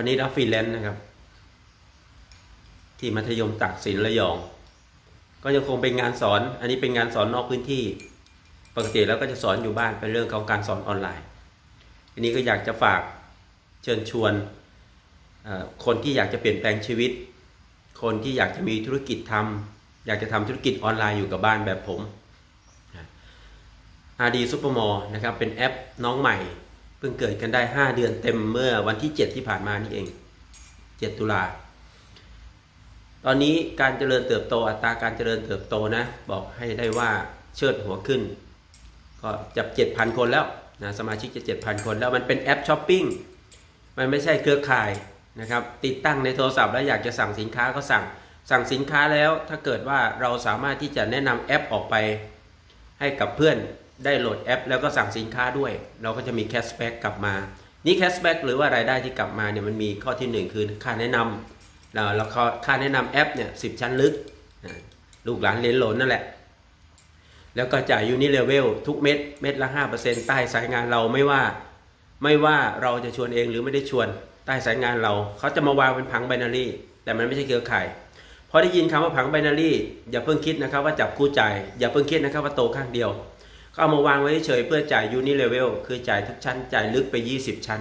วันนี้รับฟรีแลนซ์นะครับ ที่มัธยมตากสินระยอง ก็ยังคงเป็นงานสอน อันนี้เป็นงานสอนนอกพื้นที่ ปกติแล้วก็จะสอนอยู่บ้านเป็นเรื่องของการสอนออนไลน์อันนี้ก็อยากจะฝากเชิญชวนคนที่อยากจะเปลี่ยนแปลงชีวิต คนที่อยากจะมีธุรกิจทำอยากจะทำธุรกิจออนไลน์อยู่กับบ้านแบบผม RD Supermall นะครับเป็นแอปน้องใหม่ เพิ่งเกิดกันได้ 5 เดือนเต็มเมื่อวันที่ 7 ที่ผ่านมานี่เอง 7 ตุลา ตอนนี้การเจริญเติบโตอัตราการเจริญเติบโตนะ บอกให้ได้ว่าเชิดหัวขึ้น ก็จับ 7,000 คนแล้วนะสมาชิกจะ 7,000 คนแล้วมันเป็นแอปช้อปปิ้งมันไม่ใช่เครือข่ายนะครับ ติดตั้งในโทรศัพท์แล้วอยากจะสั่งสินค้าก็สั่งสั่งสินค้าแล้วถ้าเกิดว่าเราสามารถที่จะแนะนำแอปออกไปให้กับเพื่อน ได้โหลดแอป แล้วก็สั่งสินค้าด้วย เราก็จะมีแคชแบ็กกลับมา นี่แคชแบ็กหรือว่ารายได้ที่กลับมาเนี่ยมันมีข้อที่หนึ่งคือค่าแนะนำแล้วแล้วก็ค่าแนะนำแอปเนี่ยสิบชั้นลึก ลูกหลานเรียนโหลนนั่นแหละ แล้วก็จ่ายยูนิเลเวลทุกเม็ดเม็ดละ 5%ใต้สายงานเราไม่ว่า ไม่ว่าเราจะชวนเองหรือไม่ได้ชวนใต้สายงานเรา เขาจะมาวางเป็นผังไบนารีแต่มันไม่ใช่เครือข่ายพอได้ยินคำว่าผังไบนารีอย่าเพิ่งคิดนะครับว่าจับคู่จ่ายอย่าเพิ่งคิดนะครับว่าโตข้างเดียว เอามาวางไว้เฉยเพื่อจ่ายยูนิเลเวลคือจ่ายทุกชั้นจ่ายลึกไป 20 ชั้น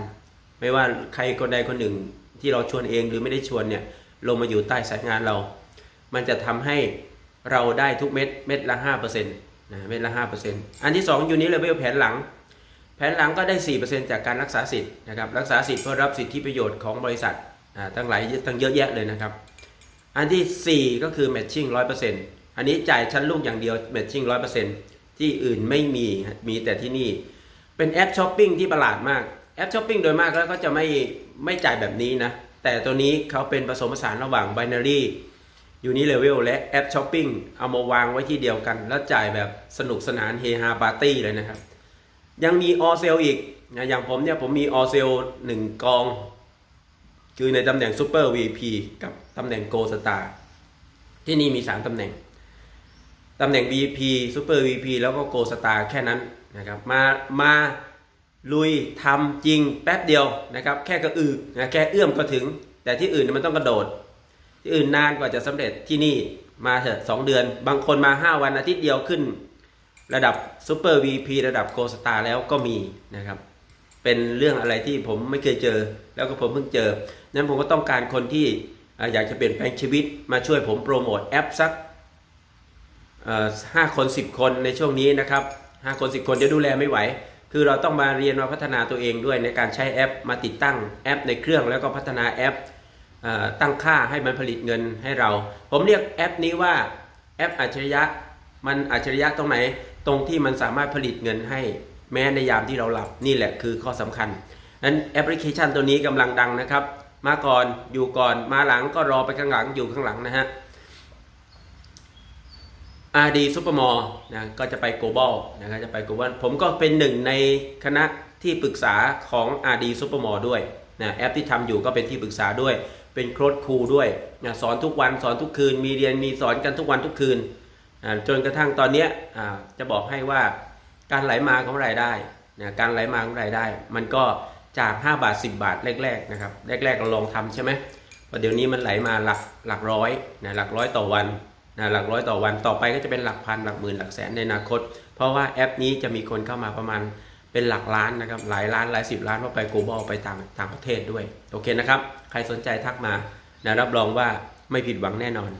ไม่ว่าใครคนใดคนหนึ่งที่เราชวนเองหรือไม่ได้ชวนเนี่ยลงมาอยู่ใต้สายงานเรา มันจะทำให้เราได้ทุกเม็ดเม็ดละ5%นะเม็ดละ5%อันที่2ยูนิเลเวลแผนหลัง แผนหลังก็ได้ 4%จากการรักษาสิทธิ์นะครับรักษาสิทธิ์เพื่อรับสิทธิประโยชน์ของบริษัทอ่าทั้งหลายทั้งเยอะแยะเลยนะครับ อันที่ 4 ก็คือ matching 100%อันนี้จ่ายชั้นลูกอย่างเดียว matching 100% ที่อื่นไม่มีมีแต่ที่นี่ เป็นแอปช้อปปิ้งที่ประหลาดมากแอปช้อปปิ้งโดยมากแล้วก็จะไม่ไม่จ่ายแบบนี้นะ แต่ตัวนี้เขาเป็นผสมผสานระหว่าง binary ยูนิเลเวลและแอปช้อปปิ้งเอามาวางไว้ที่เดียวกัน แล้วจ่ายแบบสนุกสนานเฮฮาปาร์ตี้เลยนะครับ ยังมีออเซลอีกนะอย่างผมเนี่ยผมมีออเซลหนึ่งกอง คือในตำแหน่งซูเปอร์ VP กับตำแหน่งโกสตาร์ที่นี่มี 3ตำแหน่ง ตำแหน่ง VP Super VP แล้วก็โกสตาร์แค่นั้นนะครับมามาลุยทำจริงแป๊บเดียวนะครับ แค่กระอือนะแค่เอื้อมก็ถึง แต่ที่อื่นมันต้องกระโดด ที่อื่นนานกว่าจะสำเร็จที่นี่มาเถอะสองเดือน บางคนมา 5 วันอาทิตย์เดียวขึ้น ระดับ Super VP ระดับโกสตาร์แล้วก็มีนะครับ เป็นเรื่องอะไรที่ผมไม่เคยเจอ แล้วก็ผมเพิ่งเจอนั้นผมก็ต้องการคนที่อยากจะเปลี่ยนแปลงชีวิตมาช่วยผมโปรโมทแอปสัก ห้าคนสิบคนในช่วงนี้นะครับห้าคนสิบคนจะดูแลไม่ไหว คือเราต้องมาเรียนมาพัฒนาตัวเองด้วยในการใช้แอป มาติดตั้งแอปในเครื่องแล้วก็พัฒนาแอปตั้งค่าให้มันผลิตเงินให้เรา ผมเรียกแอปนี้ว่าแอปอัจฉริยะ มันอัจฉริยะตรงไหน ตรงที่มันสามารถผลิตเงินให้แม้ในยามที่เราหลับนี่แหละคือข้อสำคัญนั้นแอปพลิเคชันตัวนี้กำลังดังนะครับ มาก่อนอยู่ก่อนมาหลังก็รอไปข้างหลังอยู่ข้างหลังนะฮะ RD Supermall นะก็จะไป global นะครับจะไป global ผมก็เป็นหนึ่งในคณะที่ปรึกษาของ RD Supermall ด้วยนะแอปที่ทำอยู่ก็เป็นที่ปรึกษาด้วย เป็นโค้ดครูด้วยนะสอนทุกวันสอนทุกคืน มีเรียนมีสอนกันทุกวันทุกคืนอ่าจนกระทั่งตอนนี้จะบอกให้ว่าการไหลมาของรายได้นะการไหลมาของรายได้ มันก็จาก 5 บาท 10 บาทแรกๆนะครับแรกๆเราลองทำใช่ไหมพอเดี๋ยวนี้มันไหลมาหลักหลักร้อยนะหลักร้อยต่อวัน นะหลักร้อยต่อวันต่อไปก็จะเป็นหลักพันหลักหมื่นหลักแสนในอนาคต เพราะว่าแอปนี้จะมีคนเข้ามาประมาณเป็นหลักล้านนะครับหลายล้านหลายสิบล้านเพราะไป global ไปต่างต่างประเทศด้วยโอเคนะครับ ใครสนใจทักมานะรับรองว่าไม่ผิดหวังแน่นอน